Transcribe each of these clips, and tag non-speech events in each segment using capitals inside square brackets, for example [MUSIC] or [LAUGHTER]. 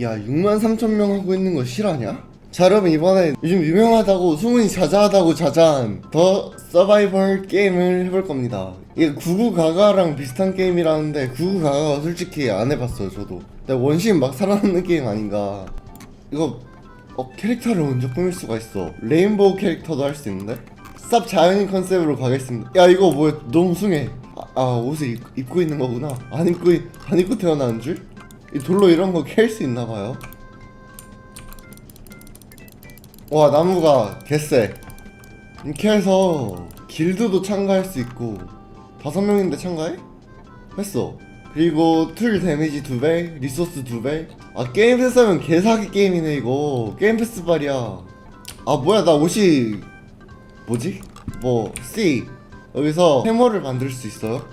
야 6만 3천 명 하고 있는 거 실화냐? 자 여러분 이번에 요즘 유명하다고 소문이 자자하다고 자자한 더 서바이벌 게임을 해볼 겁니다. 이게 구구가가랑 비슷한 게임이라는데 구구가가가 솔직히 안 해봤어요 저도. 근데 원신 막 살아남는 게임 아닌가. 이거 어, 캐릭터를 먼저 꾸밀 수가 있어. 레인보우 캐릭터도 할 수 있는데? 쌉 자연인 컨셉으로 가겠습니다. 야 이거 뭐야? 너무 숭해. 아, 아 옷을 입, 입고 있는 거구나. 안 입고 있- 안 입고 태어나는 줄? 이 돌로 이런 거 캘 수 있나 봐요. 와 나무가 개쎄. 이렇게 해서 길드도 참가할 수 있고 다섯 명인데 참가해? 했어. 그리고 툴 데미지 두 배, 리소스 두 배. 아 게임 패스 하면 개사기 게임이네 이거. 게임 패스 발이야. 아 뭐야 나 옷이 뭐지? 뭐 C 여기서 해머를 만들 수 있어요?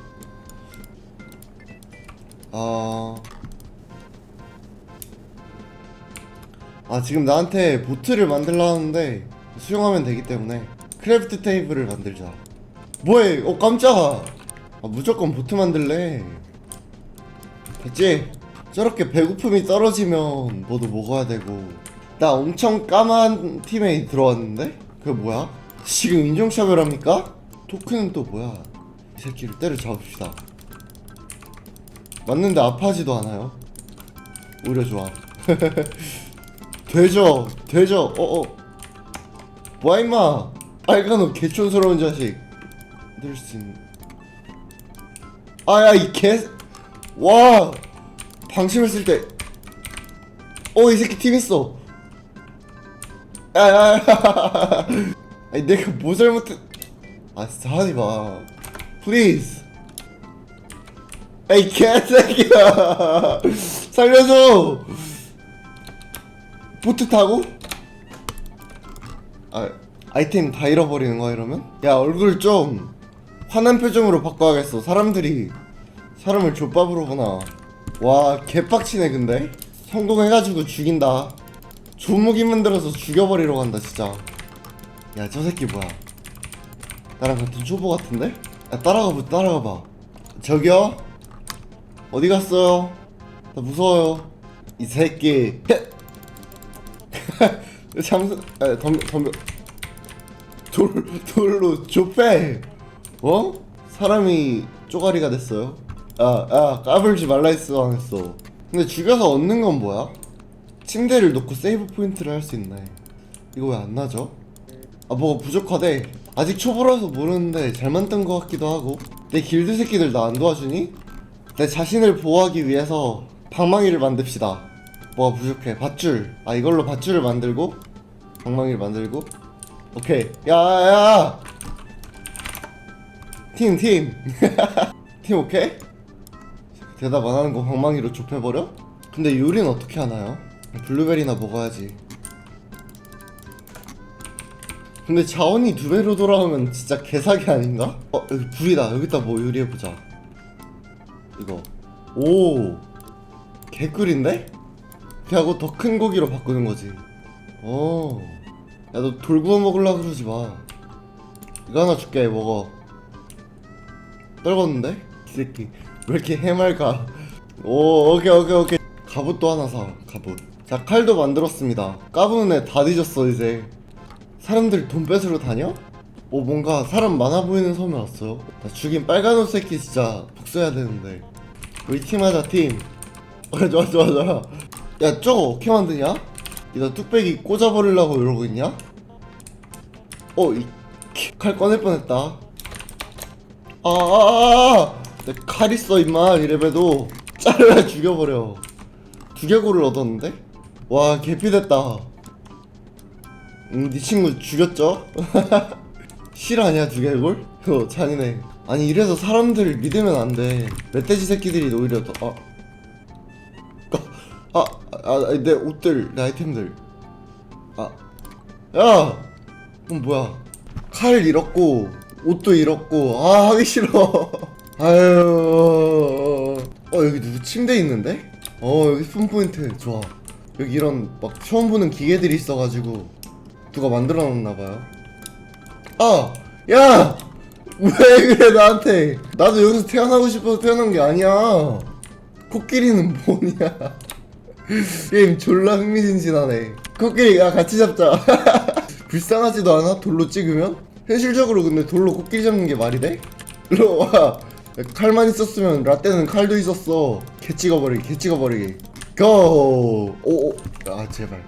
아. 아 지금 나한테 보트를 만들라 하는데 수용하면 되기 때문에 크래프트 테이블을 만들자. 뭐해? 어 깜짝아. 아 무조건 보트 만들래. 됐지? 저렇게 배고픔이 떨어지면 뭐도 먹어야 되고. 나 엄청 까만 팀에 들어왔는데? 그게 뭐야? 지금 인종차별합니까? 토크는 또 뭐야? 이 새끼를 때려잡읍시다. 맞는데 아파하지도 않아요? 오히려 좋아 [LAUGHS] 되죠 되죠 어어. 뭐야 임마. 빨간 옷 개촌스러운 자식. 늘 수 있는. 아야 이개와. 방심했을 때어 이 새끼 팀 있어. 야야야. [LAUGHS] 아니 내가 뭐 잘못했 아 진짜 하지마 플리즈 에이 개새끼야. [LAUGHS] 살려줘 보트 타고? 아 아이템 다 잃어버리는 거야 이러면? 야 얼굴 좀 화난 표정으로 바꿔야겠어 사람들이 사람을 족밥으로 보나 와 개빡치네 근데 성공해가지고 죽인다 조무기 만들어서 죽여버리러 간다 진짜 야 저 새끼 뭐야 나랑 같은 초보 같은데? 야 따라가봐 따라가봐 저기요? 어디 갔어요? 나 무서워요 이 새끼 [LAUGHS] 잠수 아 덤벼 덤벼. 돌 돌로 좁혀 어? 사람이 쪼가리가 됐어요? 아아 까불지 말라 했어 안 했어 근데 죽여서 얻는 건 뭐야? 침대를 놓고 세이브 포인트를 할 수 있네 이거 왜 안 나죠? 아 뭐가 부족하대. 아직 초보라서 모르는데 잘 만든 것 같기도 하고. 내 길드 새끼들 나 안 도와주니? 내 자신을 보호하기 위해서 방망이를 만듭시다 뭐가 부족해. 밧줄. 아 이걸로 밧줄을 만들고 방망이를 만들고. 오케이. 야야야! 팀 팀 팀 [LAUGHS] 오케이? 대답 안 하는 거 방망이로 좁혀버려? 근데 요리는 어떻게 하나요? 블루베리나 먹어야지. 근데 자원이 두 배로 돌아오면 진짜 개사기 아닌가? 어 여기 불이다. 여기다 뭐 요리해보자. 이거. 오! 개꿀인데? 이렇게 하고 더 큰 고기로 바꾸는 거지 어. 야, 너 돌 구워 먹으려 그러지 마. 이거 하나 줄게, 먹어. 떨궜는데? 이 새끼. 왜 이렇게 해맑아? 오, 오케이, 오케이, 오케이. 갑옷도 하나 사, 갑옷. 자, 칼도 만들었습니다. 까부는 애 다 뒤졌어, 이제. 사람들 돈 뺏으러 다녀? 오, 뭔가 사람 많아 보이는 섬에 왔어요. 나 죽인 빨간 옷 새끼 진짜 복수해야 되는데. 우리 팀 하자, 팀. 아, [LAUGHS] 좋아, 좋아, 좋아. 야, 저거 어떻게 만드냐? 이거 뚝배기 꽂아버리려고 이러고 있냐? 어, 이, 칼 꺼낼 뻔했다. 아, 아, 아, 아! 내칼 있어, 임마, 이래봬도. 잘라 죽여버려. 두개골을 얻었는데? 와, 개피됐다. 음, 네 친구 죽였죠? [LAUGHS] 실화냐, 두개골? 어, 잔인해. 아니, 이래서 사람들 믿으면 안 돼. 멧돼지 새끼들이 오히려 더, 아. 아, 내 옷들, 내 아이템들. 아, 야, 그럼 뭐야? 칼 잃었고, 옷도 잃었고, 아 하기 싫어. [LAUGHS] 아유, 어 여기 누구 침대 있는데? 어 여기 스폰 포인트 좋아. 여기 이런 막 처음 보는 기계들이 있어가지고 누가 만들어 놨나 봐요. 아, 야, 왜 그래 나한테? 나도 여기서 태어나고 싶어서 태어난 게 아니야. 코끼리는 뭐냐? 게임 졸라 흥미진진하네. 코끼리 야 같이 잡자. [LAUGHS] 불쌍하지도 않아? 돌로 찍으면? 현실적으로 근데 돌로 코끼리 잡는 게 말이 돼? 일로 와. 칼만 있었으면 라떼는 칼도 있었어. 개 찍어버리기 개 찍어버리기 고! 오오. 아 제발.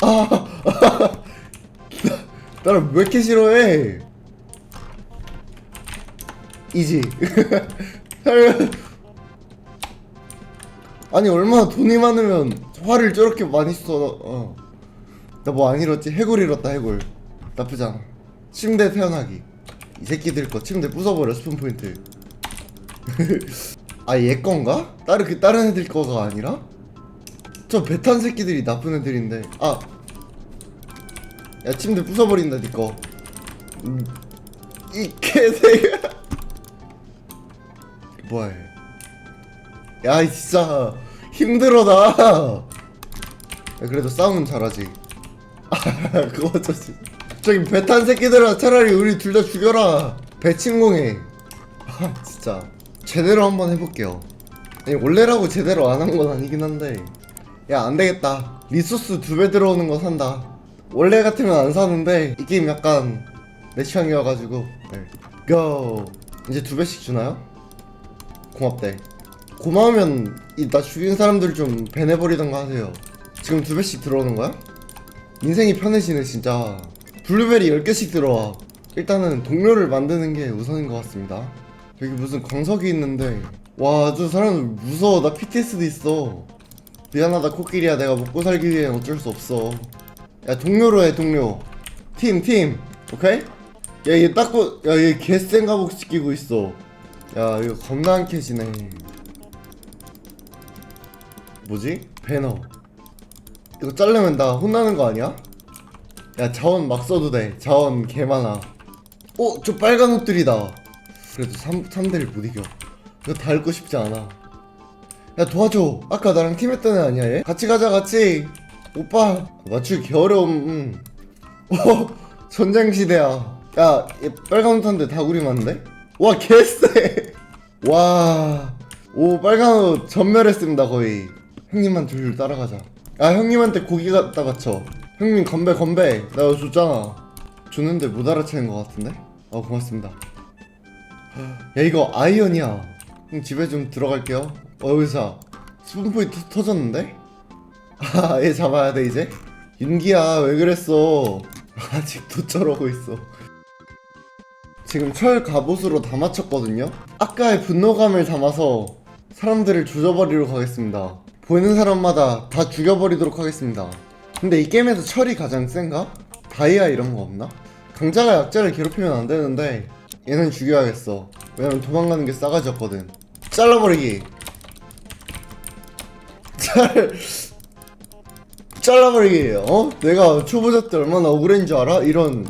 아 나- [LAUGHS] 나를 왜 이렇게 싫어해? 이지. [LAUGHS] 살- 아니 얼마나 돈이 많으면 화를 저렇게 많이 써 어. 나 뭐 안 잃었지? 해골 잃었다 해골. 나쁘지 않아. 침대 태어나기. 이 새끼들 거 침대 부숴버려 스폰 포인트. [LAUGHS] 아 얘 건가? 다른 그 다른 애들 거가 아니라? 저 배탄 새끼들이 나쁜 애들인데. 아. 야 침대 부숴버린다 니꺼 음, 이 개새끼야 [LAUGHS] 뭐해 야이 진짜 힘들어 나 야, 그래도 싸움은 잘하지. [LAUGHS] 그거 어쩌지? 저기 배탄 새끼들아 차라리 우리 둘 다 죽여라. 배친공해. 아 진짜. 제대로 한번 해볼게요. 아니 원래라고 제대로 안 한 건 아니긴 한데. 야 안되겠다. 리소스 두 배 들어오는 거 산다. 원래 같으면 안 사는데 이 게임 약간 내 취향이어가지고. 네. 고 이제 두 배씩 주나요? 고맙대 고마우면 이 나 죽인 사람들 좀 배내버리던가 하세요. 지금 두 배씩 들어오는 거야? 인생이 편해지네 진짜. 블루베리 10개씩 들어와. 일단은 동료를 만드는 게 우선인 것 같습니다. 여기 무슨 광석이 있는데. 와 저 사람 무서워. 나 PTSD 있어. 미안하다 코끼리야. 내가 먹고 살기 위해 어쩔 수 없어. 야 동료로 해 동료. 팀 팀. 오케이? 야얘 닦고 야얘 개센 가복 시키고 있어. 야 이거 겁나 안 캐지네 뭐지? 배너 이거 자르면 나 혼나는 거 아니야? 야 자원 막 써도 돼 자원 개 많아 어? 저 빨간 옷들이다 그래도 3, 3대를 못 이겨 이거 다 읽고 싶지 않아 야 도와줘 아까 나랑 팀했던 애 아니야 얘? 같이 가자 같이 오빠 맞추기 개 어려움 음. 어 [LAUGHS] 전쟁 시대야 야 얘 빨간 옷 한데 다구리 맞는데? 와 개쎄 와오 빨간 옷 전멸했습니다 거의 형님만 줄줄 따라가자. 야 형님한테 고기 갖다 바쳐. 형님 건배 건배. 나 이거 줬잖아. 줬는데 못 알아채는 것 같은데? 어 고맙습니다. 야 이거 아이언이야. 형 집에 좀 들어갈게요. 어 여기서 스폰포인트 터졌는데? 아얘 잡아야 돼 이제? 윤기야 왜 그랬어? [LAUGHS] 아직도 저러고 있어. 지금 철 갑옷으로 다 맞췄거든요? 아까의 분노감을 담아서 사람들을 조져버리러 가겠습니다 보이는 사람마다 다 죽여버리도록 하겠습니다 근데 이 게임에서 철이 가장 센가? 다이아 이런 거 없나? 강자가 약자를 괴롭히면 안 되는데 얘는 죽여야겠어 왜냐면 도망가는 게 싸가지였거든 잘라버리기 [LAUGHS] 잘 잘라버리기 어? 내가 초보자 때 얼마나 억울한 줄 알아? 이런